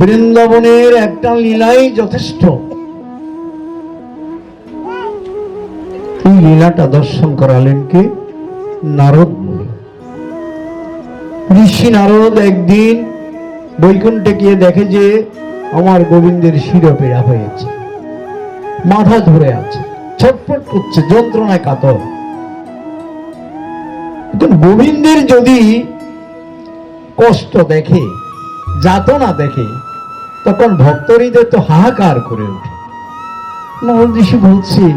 বৃন্দাবনের একটা লীলাই যথেষ্ট। লীলাটা দর্শন করালেন কে? নারদ ঋষি নারদ একদিন বৈকুণ্ঠে গিয়ে দেখে যে আমার গোবিন্দের শিরপেড়া হয়েছে, মাথা ধরে আছে, ছটফট করছে, যন্ত্রণায় কাতর। গোবিন্দের যদি কষ্ট দেখে, যাতনা দেখে তখন ভক্তহৃদয় তো হাহাকার করে ওঠে। নারদ ঋষি বলছে,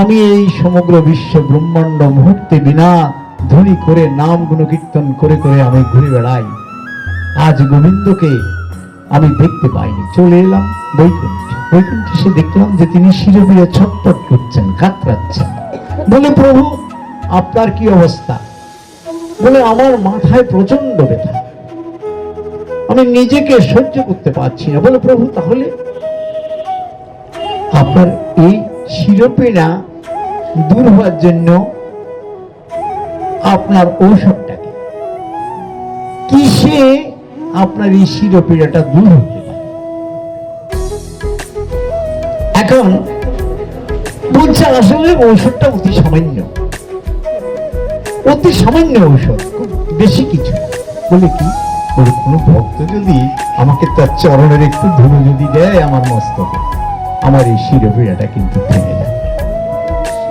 আমি এই সমগ্র বিশ্ব ব্রহ্মাণ্ড মুহূর্তে বিনা ধ্বনি করে, নাম গুণকীর্তন করে করে আমি ঘুরে বেড়াই। আজ গোবিন্দকে আমি দেখতে পাইনি। চলে এলাম বৈকুণ্ঠে। বৈকুণ্ঠে এসে দেখলাম যে তিনি শিরবিরে ছটপট করছেন, কাতরাচ্ছেন। বলে, প্রভু, আপনার কি অবস্থা? বলে, আমার মাথায় প্রচণ্ড ব্যথা। আমি নিজেকে সহ্য করতে পারছি না। বলে প্রভু, তাহলে আপনার এই শিরোপীড়া দূর হওয়ার জন্য আপনার ঔষধটাকে কিসে আপনার এই শিরোপীড়াটা দূর হতে পারে? এখন বলছে, আসলে ঔষধটা অতি সামান্য। অতি সামান্য ঔষধ, খুব বেশি কিছু বলে কি? বলে, কোনো ভক্ত যদি আমাকে তার চরণের একটু ধুলো যদি দেয় আমার মস্তকে, আমার এই শিরোপীড়াটা কিন্তু থেমে যাবে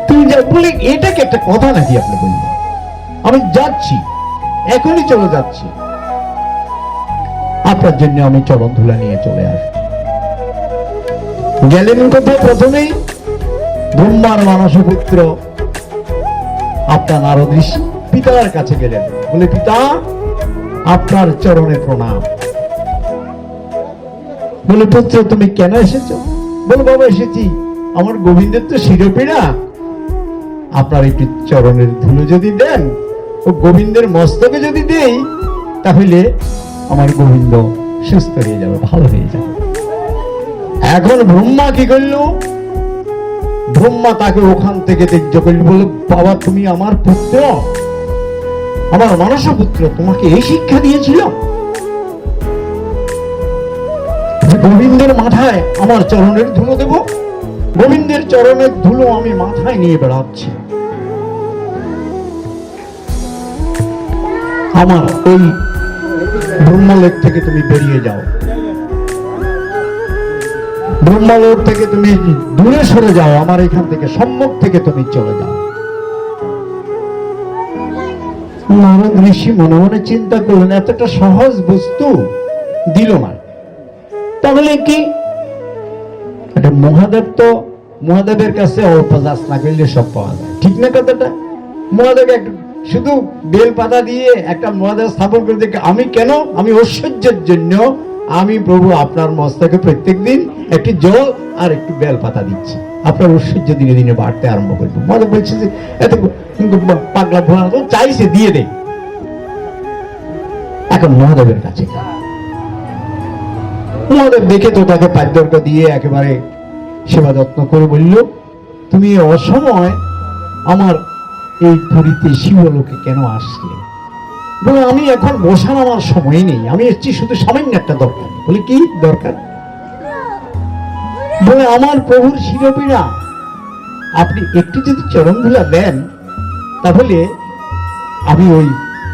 তুমি যা বলে এটা কি একটা কথা নাকি আপনি বললেন? আমি যাচ্ছি, এখনই চলে যাচ্ছি। আপনার জন্য আমি চরণ ধুলা নিয়ে চলে আসব। গেলেন কোথায় প্রথমেই? ব্রহ্মার মানস পুত্র আপনার নারদ ঋষি পিতার কাছে গেলেন। বলে, পিতা আপনার চরণে প্রণাম। বলে, পুত্র, তুমি কেন এসেছ? বলে, বাবা, এসেছি। আমার গোবিন্দের তো শিরোপীড়া। আপনার একটু চরণের ধুলো যদি দেন ও গোবিন্দের মস্তকে যদি দেই, তাহলে আমার গোবিন্দ সুস্থ হয়ে যাবে, ভালো হয়ে যাবে। এখন ব্রহ্মা কি করল? ব্রহ্মা তাকে ওখান থেকে ত্যায্য করল। বলে, বাবা, তুমি আমার পুত্র। আমার মানস পুত্র তোমাকে এই শিক্ষা দিয়েছিল। গোবিন্দের মাথায় আমার চরণের ধুলো দেব, গোবিন্দের চরণের ধুলো আমি মাথায় নিয়ে বেড়াচ্ছি। আমার ওই ব্রহ্মলোক থেকে তুমি বেরিয়ে যাও। ব্রহ্মলোক থেকে তুমি দূরে সরে যাও, আমার এখান থেকে সম্মুখ থেকে তুমি চলে যাও। নারদ ঋষি মনে মনে চিন্তা করলেন, এতটা সহজ বস্তু দিল না তাহলে কি? মহাদেব তো মহাদেবের কাছে অল্প না করলে সব পাওয়া যায়। ঠিক না কথাটা? মহাদেব এক শুধু বেল পাতা দিয়ে একটা মহাদেব স্থাপন করে দেখে, আমি কেন? আমি ঐশ্বর্যের জন্য, আমি প্রভু আপনার মস্তকে প্রত্যেকদিন একটি জল আর একটু বেল পাতা দিচ্ছি। আপনার ঐশ্বর্য দিনে দিনে বাড়তে আরম্ভ করব মহাদেব বলছে যে, এত পাগলা ভোলা তো চাইছে দিয়ে দে এখন মহাদেবের কাছে মহাদেব দেখে তো তাকে পাদ্যর্ক দিয়ে একেবারে সেবা যত্ন করে বলল, তুমি অসময় আমার এই পুরীতে শিবলোকে কেন আসলে? বলে, আমি এখন বসার আমার সময় নেই। আমি এসেছি শুধু সামান্য একটা দরকার। বলে, কি দরকার? বলে আমার প্রভুর শিরোপীড়া আপনি একটু যদি চরণ ধুলা দেন, তাহলে আমি ওই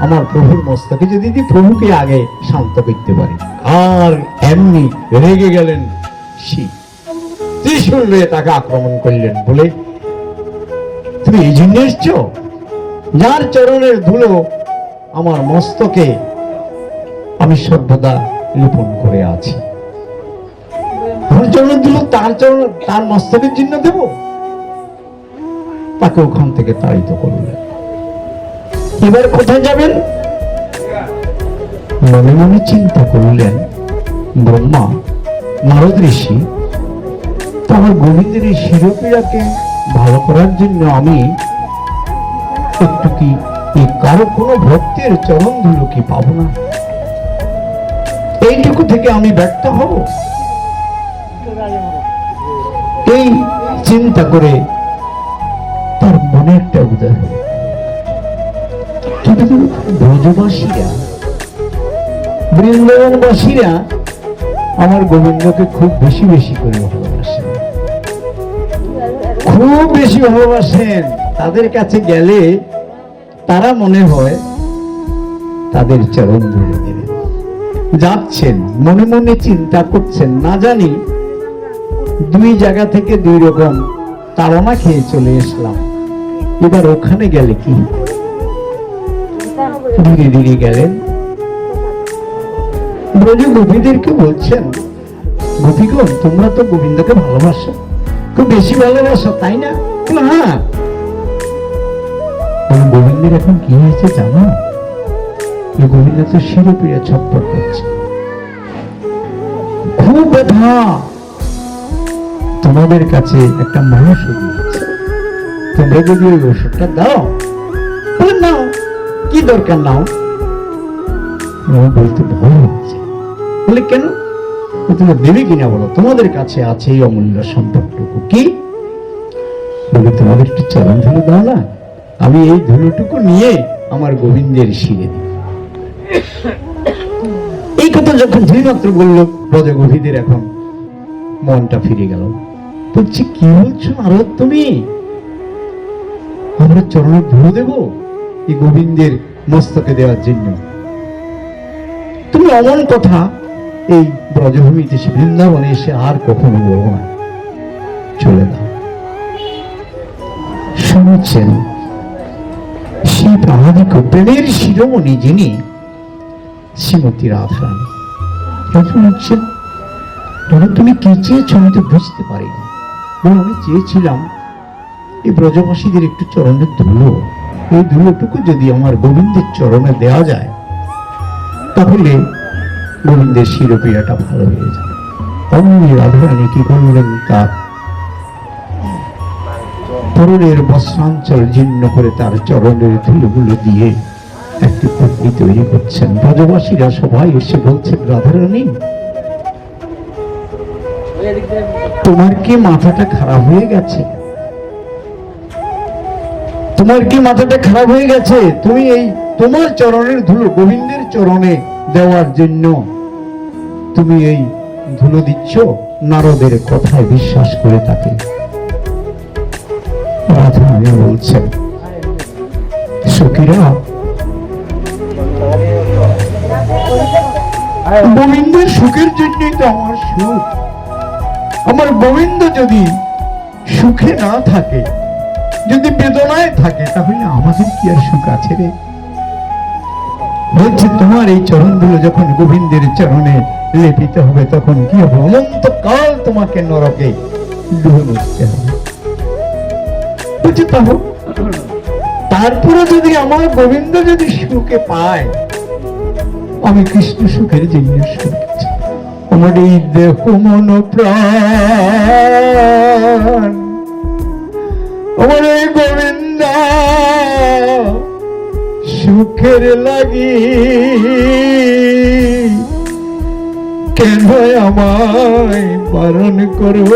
আমার প্রভুর মস্তকে যদি প্রভুকে আগে শান্ত করতে পারি। আর এমনি রেগে গেলেন শিব ত্রিশূল নিয়ে তাকে আক্রমণ করলেন বলে, তুমি এই জন্য এসছো? যার চরণের ধুলো আমার মস্তকে আমি সর্বদা লোপন করে আছি। চরণের ধুলো তার চরণ তার মস্তকের জন্য দেব? তাকে ওখান থেকে তাড়িত করলেন। এবার কোথায় যাবেন? মনে মনে চিন্তা করলেন, ব্রহ্মা, নারদ ঋষি তো আমার গোবিন্দের এই ভালো করার জন্য আমি একটু কি কারও কোনো ভক্তের চরণ ধুলো কি পাবো না? এইটুকু থেকে আমি ব্যর্থ হব। এই চিন্তা করে তার মনে একটা ব্রজবাসীরা, বৃন্দাবনবাসীরা আমার গোবিন্দকে খুব বেশি বেশি করে ভালোবাসেন। খুব বেশি ভালোবাসেন। তাদের কাছে গেলে তারা মনে হয় তাদের চরণ ধরে যাচ্ছেন, মনে মনে চিন্তা করছেন, না জানি দুই জায়গা থেকে দুই রকম তাড়না খেয়ে চলে এসলাম এবার ওখানে গেলে কি? ধীরে ধীরে গেলেন ব্রজ গোপীদেরকে বলছেন? গোপীগণ, তোমরা তো গোবিন্দকে ভালোবাসো। খুব বেশি ভালোবাসো, তাই না? হ্যাঁ গোবিন্দের এখন কি হয়েছে জানো? গোবিন্দ তো শিরোপিয়া ছটপট করছে। খুব ব্যথা তোমাদের কাছে একটা মহাষুদ আছে। তোমরা যদি ওই ওষুধটা দাও নাও, কি দরকার নাও? বলতে, ভয় হচ্ছে বলে, কেন? তোমরা দেবে কিনা বলো? তোমাদের কাছে আছে এই অমূল্য সম্পদটুকু কি? বলে, তোমাদের একটু চরণ ধুলো দাও না। আমি এই ধুলোটুকু নিয়ে আমার গোবিন্দের শিরে দিই। এই কথা যখন ধীমাত্র বলল ব্রজগোভীদের এখন মনটা ফিরে গেল। বলছি, কি বলছো আরও তুমি? আমরা চরণে ধুলো দেব এই গোবিন্দের মস্তকে দেওয়ার জন্য। তুমি অমন কথা এই ব্রজভূমিতে এসে বৃন্দাবনে এসে আর কখনো বলব না। চলে দাও শুনছেন শিব আমাদিক প্রেমের শিরোমণি যিনি শ্রীমতী রাধারানী। ধরো তুমি কি চেয়েছো আমি তো বুঝতে পারিনি। আমি চেয়েছিলাম এই ব্রজবাসীদের একটু চরণের ধুলো। এই ধুলোটুকু যদি আমার গোবিন্দের চরণে দেওয়া যায়, তাহলে গোবিন্দের শিরোপিয়াটা ভালো হয়ে যাবে। অমনি রাধারানী কি করলেন তার তরুণের বস্ত্রাঞ্চল জীর্ণ করে তার চরণের ধুলোগুলো দিয়ে একটি পত্নী তৈরি করছেন। ব্রজবাসীরা সবাই এসে বলছেন, রাধারানী তোমার কি মাথাটা খারাপ হয়ে গেছে? তোমার কি মাথাটা খারাপ হয়ে গেছে? তুমি এই তোমার চরণের ধুলো, গোবিন্দের চরণে দেওয়ার জন্য তুমি এই ধুলো দিচ্ছ? নারদের কথায় বিশ্বাস করে তাকে। রাধারানী বলছেন, সখীরা, গোবিন্দের সুখের জন্যই তো আমার সুখ। আমার গোবিন্দ যদি সুখে না থাকে, যদি বেদনায় থাকে, তাহলে আমাদের কি আর সুখ আছে রে বলছে, তোমার এই চরণগুলো যখন গোবিন্দের চরণে লেপিত হবে, তখন কি হবে অনন্ত কাল তোমাকে নরকে তারপরে যদি আমার গোবিন্দ যদি সুখে পায়, আমি কৃষ্ণ সুখের জন্য সুখ। আমার দেহ মন প্রাণ। আমার এই গোবিন্দ, সুখের লাগি। কেন আমায় বারণ করো?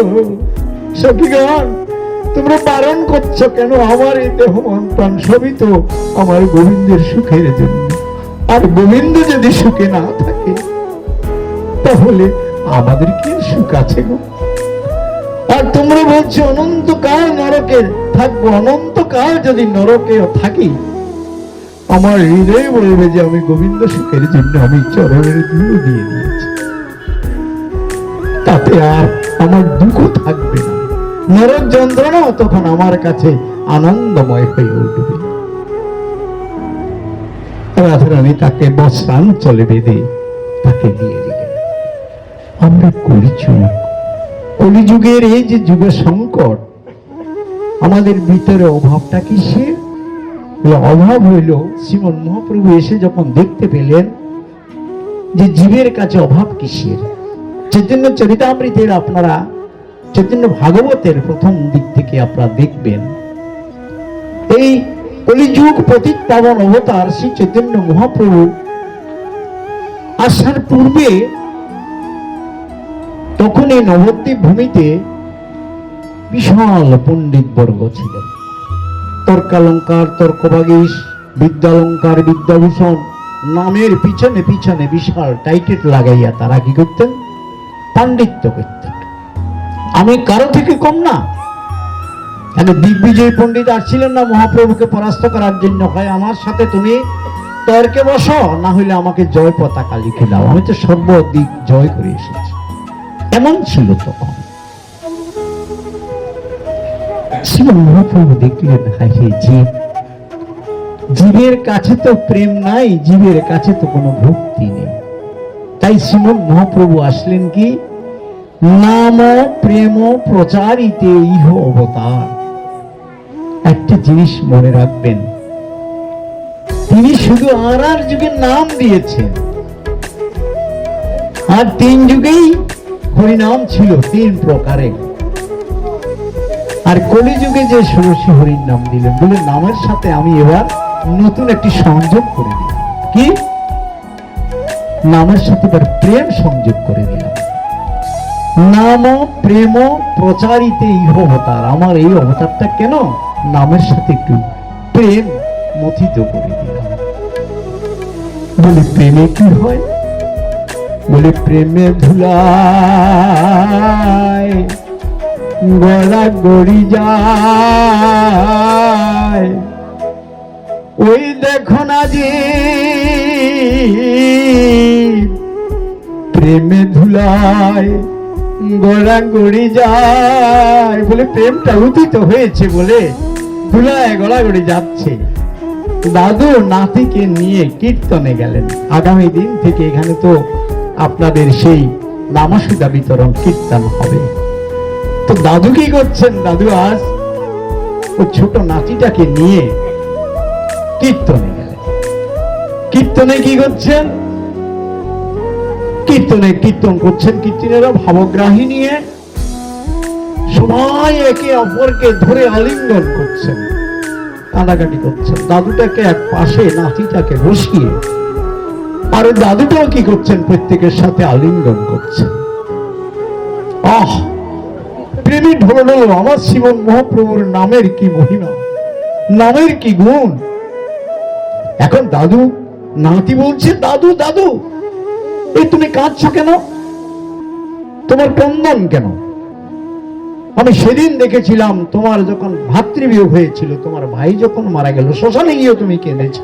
সখীগণ তোমরা বারণ করছ কেন? আমার এই দেহ মন প্রাণ সবই তো আমার গোবিন্দের সুখের জন্য। আর গোবিন্দ যদি সুখে না থাকে তাহলে আমাদের কি সুখ আছে গো? আর তোমরা বলছো, অনন্তকাল নরকে থাকব, অনন্তকাল যদি নরকে থাকি। আমার হৃদয় বলবে যে আমি গোবিন্দ সুখের জন্য আমি চরণের দিয়ে দিয়েছি। তাতে আর আমার দুঃখ থাকবে না। নরক যন্ত্রণাও তখন আমার কাছে আনন্দময় হয়ে উঠবে। রাধারানী তাকে বস্ত্রাঞ্চলে বেঁধে তাকে দিয়ে আমরা কলিযুগ কলিযুগের এই যে যুগ সংকট, আমাদের ভিতরে অভাবটা কিসের? বলে অভাব হইল, শ্রীমন মহাপ্রভু এসে যখন দেখতে পেলেন যে জীবের কাছে অভাব কিসের চৈতন্য চরিতামৃতের আপনারা চৈতন্য ভাগবতের প্রথম দিক থেকে আপনারা দেখবেন, এই কলিযুগ পতিত পাবন অবতার শ্রী চৈতন্য মহাপ্রভু আসার পূর্বে তখন এই নবদ্বীপ ভূমিতে বিশাল পণ্ডিত বর্গ ছিলেন। তর্কালঙ্কার, তর্কবাগীশ, বিদ্যালঙ্কার, বিদ্যাভূষণ নামের পিছনে পিছনে বিশাল টাইটেট লাগাইয়া তারা কি করতেন? পাণ্ডিত্য করতে আমি কারও থেকে কম না। আগে দিগ্বিজয় পণ্ডিত আসছিলেন না, মহাপ্রভুকে পরাস্ত করার জন্য। হয় আমার সাথে তুমি তর্কে বসো, না হইলে আমাকে জয় পতাকা লিখে দাও। আমি তো সর্বদিক জয় করে এসেছি। এমন ছিল তখন। শ্রীমন মহাপ্রভু দেখলেন হাই হে জীব। জীবের কাছে তো প্রেম নাই, জীবের কাছে তো কোনো ভক্তি নেই। তাই শ্রীমন মহাপ্রভু আসলেন কি? নাম প্রেম প্রচারিতে ইহ অবতার। একটা জিনিস মনে রাখবেন, তিনি শুধু আর আর যুগের নাম দিয়েছেন। আর তিন যুগেই হরিনাম ছিল তিন প্রকারের আর কলিযুগে যে ষোড়শী হরির নাম দিলেন, বলে নামের সাথে আমি এবার নতুন একটি সংযোগ করে দিলাম। কি? নামের সাথে এবার প্রেম সংযোগ করে দিলাম। নাম প্রেম প্রচারিতে ইহ অবতার। আমার এই অবতারটা কেন? নামের সাথে একটু প্রেম মথিত করে দিলাম। বলে প্রেমে কি হয়? বলে প্রেমে ধুলায় গলা গড়ি যায়। ওই দেখো না যে প্রেমে ধুলায় গড়া গড়ি যায়। বলে প্রেমটা উদিত হয়েছে বলে ধুলায় গড়া গড়ি যাচ্ছে। দাদু, নাতিকে নিয়ে কীর্তনে গেলেন। আগামী দিন থেকে এখানে তো আপনাদের সেই নামাসুদা বিতরণ কীর্তন হবে। তো দাদু কি করছেন দাদু আজ? ও ছোট নাতিটাকে নিয়ে কীর্তনে গেলেন। কীর্তনে কি করছেন? কীর্তনে কীর্তন করছেন কীর্তনেরা ভাবগ্রাহী নিয়ে। সবাই একে অপরকে ধরে আলিঙ্গন করছেন, কান্নাকাটি করছেন। দাদুটাকে এক পাশে নাতিটাকে বসিয়ে আর দাদুটাও কি করছেন? প্রত্যেকের সাথে আলিঙ্গন করছেন। আহ! প্রেমী ঢোলো আমার শিবন মহাপ্রভুর নামের কি মহিমা? নামের কি গুণ? এখন দাদু, নাতি বলছে, দাদু দাদু, এই তুমি কাঁদছো কেন? তোমার ক্রন্দন কেন? আমি সেদিন দেখেছিলাম, তোমার যখন ভাতৃবিয়োগ হয়েছিল, তোমার ভাই যখন মারা গেল, শ্মশানে গিয়েও তুমি কেঁদেছ।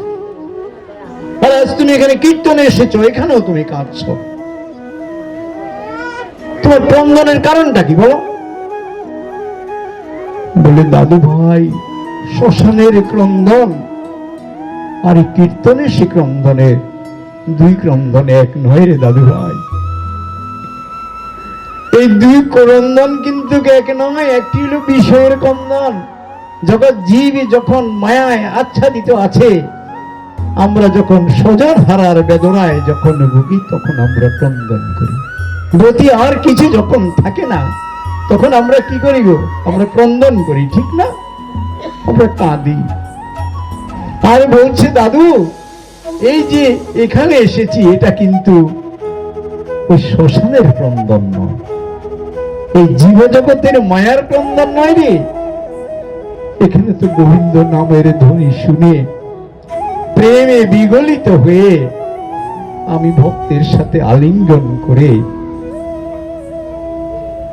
আজ তুমি এখানে কীর্তনে এসেছ, এখানেও তুমি কাঁদছ। তোমার ক্রন্দনের কারণটা কি বলো? বলে, দাদু ভাই, শ্মশানের ক্রন্দন আর এই কীর্তনের সে ক্রন্দনের দুই ক্রন্দনে এক নয় রে দাদু ভাই। এই দুই ক্রন্দন কিন্তু এক নয়, একটি হলো বিষয়ের ক্রন্দন। জগৎ জীব যখন মায়ায় আচ্ছাদিত আছে আমরা যখন সজন হারার বেদনায় যখন ভুগি, তখন আমরা ক্রন্দন করি। গতি আর কিছু যখন থাকে না, তখন আমরা কি করি গো? আমরা ক্রন্দন করি, ঠিক না? আমরা কাঁদি। আর বলছে, দাদু, এই যে এখানে এসেছি, এটা কিন্তু ওই শ্মশানের ক্রন্দন নয়। এই জীবজগতের মায়ার ক্রন্দন নয় রে। এখানে তো গোবিন্দ নামের ধ্বনি শুনে প্রেমে বিগলিত হয়ে আমি ভক্তের সাথে আলিঙ্গন করে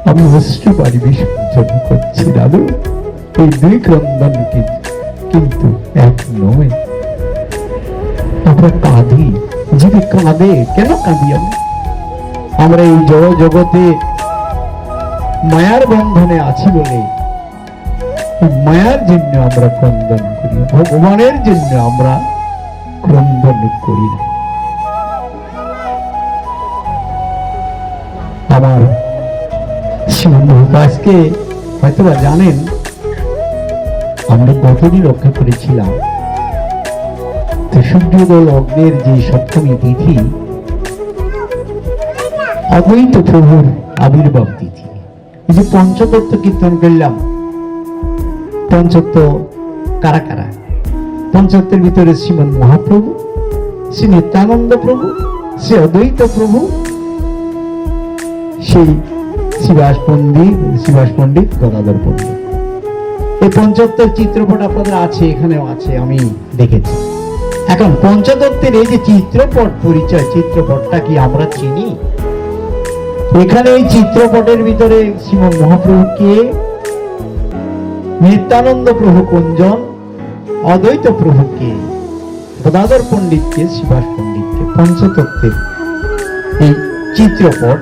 আমি অশ্রু বাড়ি বিসর্জন করছি দাদু। এই দুই ক্রন্দন কিন্তু এক নয়। আমরা কাঁদি, যদি কাঁদে, কেন কাঁদি আমি আমরা এই জড় জগতে মায়ার বন্ধনে আছি বলে মায়ার জন্য আমরা ক্রন্দন করি, ভগবানের জন্য আমরা ক্রন্দন করি না। আমার আজকে হয়তোবা জানেন, আমরা গতদিন রক্ষা করেছিলাম। তো সূর্যোদয় লগ্নের যে সপ্তমী তিথি, অদ্বৈত প্রভুর আবির্ভাব তিথি। এই যে পঞ্চতত্ত্ব কীর্তন করলাম পঞ্চত্ব কারা কারা? পঞ্চত্বের ভিতরে শ্রীমন মহাপ্রভু, শ্রী নিত্যানন্দ প্রভু, শ্রী অদ্বৈত প্রভু, সেই শিবাস পণ্ডিত শিবাস পণ্ডিত গদাধর পণ্ডিত। এই পঞ্চত্বের চিত্রপট আপনাদের আছে, এখানেও আছে, আমি দেখেছি। এখন পঞ্চতত্ত্বের এই যে চিত্রপট পরিচয়, চিত্রপটটা কি আমরা চিনি? এখানে এই চিত্রপটের ভিতরে শ্রীমন মহাপ্রভু কে? নিত্যানন্দ প্রভু কুঞ্জন অদ্বৈত প্রভু কে গদাধর পণ্ডিতকে শিবাস পণ্ডিতকে, পঞ্চতত্ত্বের এই চিত্রপট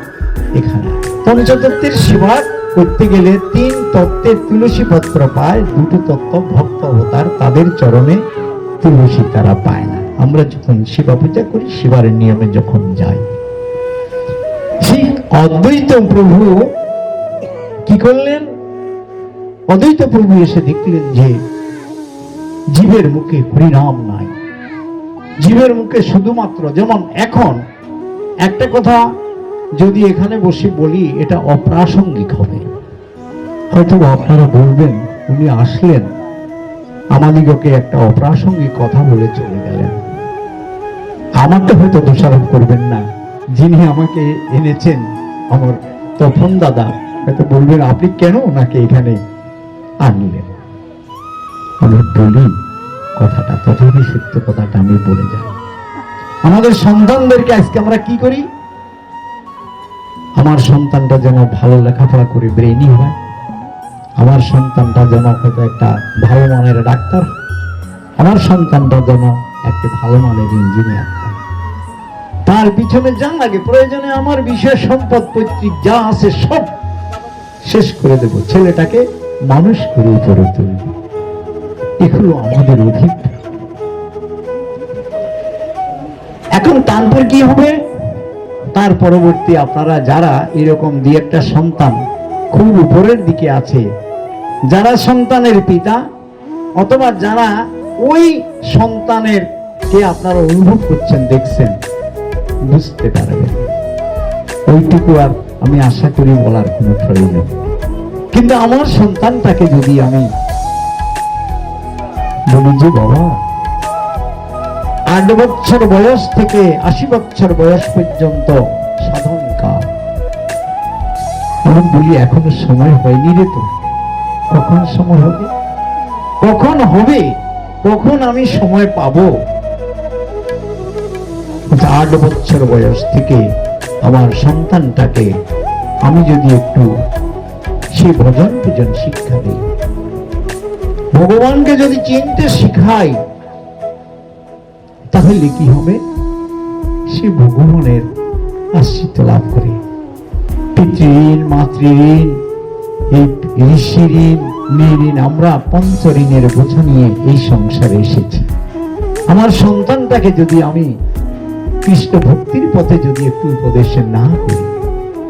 এখানে। পঞ্চতত্ত্বের সেবা করতে গেলে তিন তত্ত্বের তুলসী পত্র পায়, দুটো তত্ত্ব ভক্ত অবতার তাদের চরণে তুলসী তারা পায় না। আমরা যখন শিবা পূজা করি শিবার নিয়মে যখন যাই, সেই অদ্বৈত প্রভু কি করলেন? অদ্বৈত প্রভু এসে দেখলেন যে জীবের মুখে হরিনাম নাই। জীবের মুখে শুধুমাত্র, যেমন এখন, একটা কথা যদি এখানে বসে বলি, এটা অপ্রাসঙ্গিক হবে। হয়তো আপনারা বলবেন, উনি আসলেন। আমাদিগকে একটা অপ্রাসঙ্গিক কথা বলে চলে গেলেন। আমাকে হয়তো দোষারোপ করবেন না। যিনি আমাকে এনেছেন, আমার তপন দাদা, হয়তো বলবেন, আপনি কেন ওনাকে এখানে আনলেন? আমি বলি কথাটা, তথাপি সত্য কথাটা আমি বলে যাই। আমাদের সন্তানদেরকে আজকে আমরা কি করি? আমার সন্তানটা যেন ভালো লেখাপড়া করে ব্রেনি হয়, আমার সন্তানটা যেন হয়তো একটা ভালো মানের ডাক্তার আমার সন্তানটা যেন একটা ভালো মানের ইঞ্জিনিয়ার তার পিছনে যা লাগে, প্রয়োজনে আমার বিষয় সম্পদ, পৈতৃক যা আছে সব শেষ করে দেব। ছেলেটাকে মানুষ করে উপরে তুলব। এগুলো আমাদের অভিজ্ঞতা এখন তারপর কি হবে? তার পরবর্তী আপনারা যারা এরকম দিয়ে একটা সন্তান খুব উপরের দিকে আছে, যারা সন্তানের পিতা, অথবা যারা ওই সন্তানের কে আপনারা অনুভব করছেন, দেখছেন, বুঝতে পারবেন। ওইটুকু আর আমি আশা করি বলার কোনো প্রয়োজন কিন্তু আমার সন্তানটাকে যদি আমি বলি বাবা। আট বছর বয়স থেকে আশি বছর বয়স পর্যন্ত সাধন কাল বলি এখনও সময় হয়নি রে তো। কখন সময় হবে? কখন হবে? কখন আমি সময় পাবো? আচ্ছা, আট বছর বয়স থেকে আমার সন্তানটাকে আমি যদি একটু সে ভজন পূজন শিক্ষা দিই। ভগবানকে যদি চিনতে শিখাই, তাহলে কি হবে? সে ভগবানের আশ্রিত লাভ করে। পিতৃঋণ, মাতৃঋণ, এই ঋষি ঋণ মেয়ে আমরা পঞ্চ ঋণের বোঝা নিয়ে এই সংসারে এসেছি। আমার সন্তানটাকে যদি আমি কৃষ্ণ ভক্তির পথে যদি একটু উপদেশ না করি,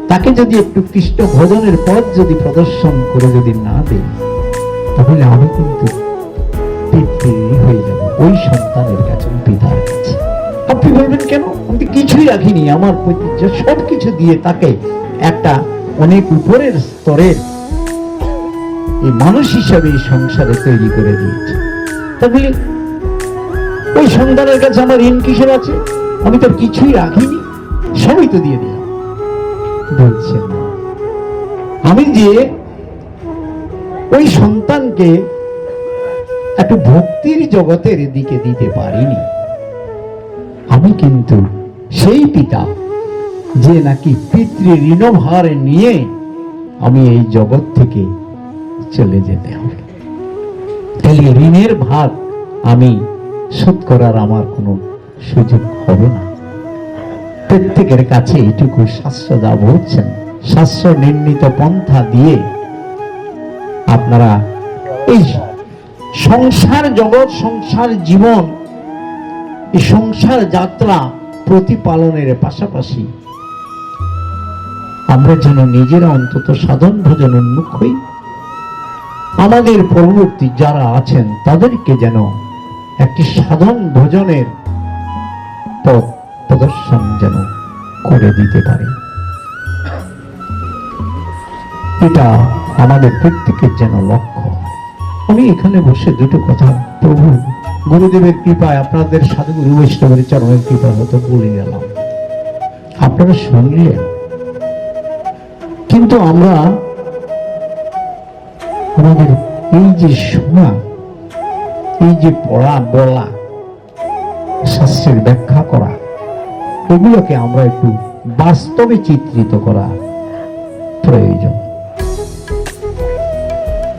তাকে যদি একটু কৃষ্ণ ভজনের পথ যদি প্রদর্শন করে যদি না দেই তাহলে আমি কিন্তু হয়ে যাব। ওই সন্তানের কাছে পিতার কাছে। আপনি বলবেন কেন? আমি কিছুই রাখিনি। আমার ঐতিহ্য সব কিছু দিয়ে তাকে একটা অনেক উপরের স্তরের এই মানুষ হিসাবে এই সংসারে তৈরি করে দিয়েছে। তাহলে ওই সন্তানের কাছে আমার ঋণ কিসের আছে? আমি তো কিছুই রাখিনি। সবই তো দিয়ে দিলাম। বলছেন, আমি যে ওই সন্তানকে একটু ভক্তির জগতের দিকে দিতে পারিনি। আমি কিন্তু সেই পিতা যে নাকি পিতৃ ঋণভার নিয়ে আমি এই জগৎ থেকে চলে যেতে হবে। তাহলে ঋণের ভাগ আমি শোধ করার আমার কোনো সুযোগ হবে না। প্রত্যেকের কাছে এইটুকু শাস্ত্র যা বলছেন শাস্ত্র নির্ণীত পন্থা দিয়ে আপনারা। এই সংসার জগৎ, সংসার জীবন, এই সংসার যাত্রা প্রতিপালনের পাশাপাশি আমরা যেন নিজেরা অন্তত সাধন ভজন উন্মুখ হই। আমাদের পরবর্তী যারা আছেন, তাদেরকে যেন একটি সাধন ভোজনের পথ প্রদর্শন যেন করে দিতে পারে। এটা আমাদের প্রত্যেকের যেন লক্ষ্য। আমি এখানে বসে দুটো কথা প্রভু, গুরুদেবের কৃপায় আপনাদের সাধুগুরু বৈষ্ণবের চরণের কৃপা হয়তো বলে গেলাম আপনারা শুনলেন? কিন্তু আমরা আমাদের এই যে শোনা, এই যে পড়া বলা, শাস্ত্রের ব্যাখ্যা করা, এগুলোকে আমরা একটু বাস্তবে চিত্রিত করা প্রয়োজন।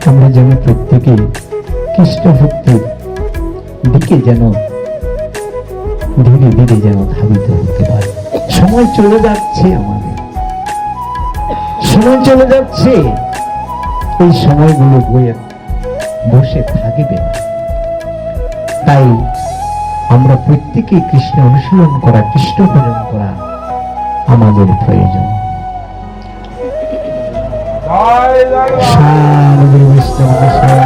আমরা যেন প্রত্যেকে কৃষ্ণ ভক্তির দিকে যেন ধীরে ধীরে যেন ধাবিত হতে পারে। সময় চলে যাচ্ছে আমাদের। সময় চলে যাচ্ছে। এই সময়গুলো বয়ে বসে থাকবে। তাই আমরা প্রত্যেকে কৃষ্ণ অনুশীলন করা কৃষ্ণ ভজন করা আমাদের প্রয়োজন। সারগুরু বৈষ্ণব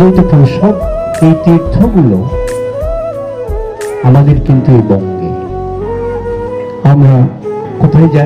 অদ্বৈত সব এই তীর্থগুলো আমাদের কিন্তু এই বঙ্গে। আমরা কোথায় যাই?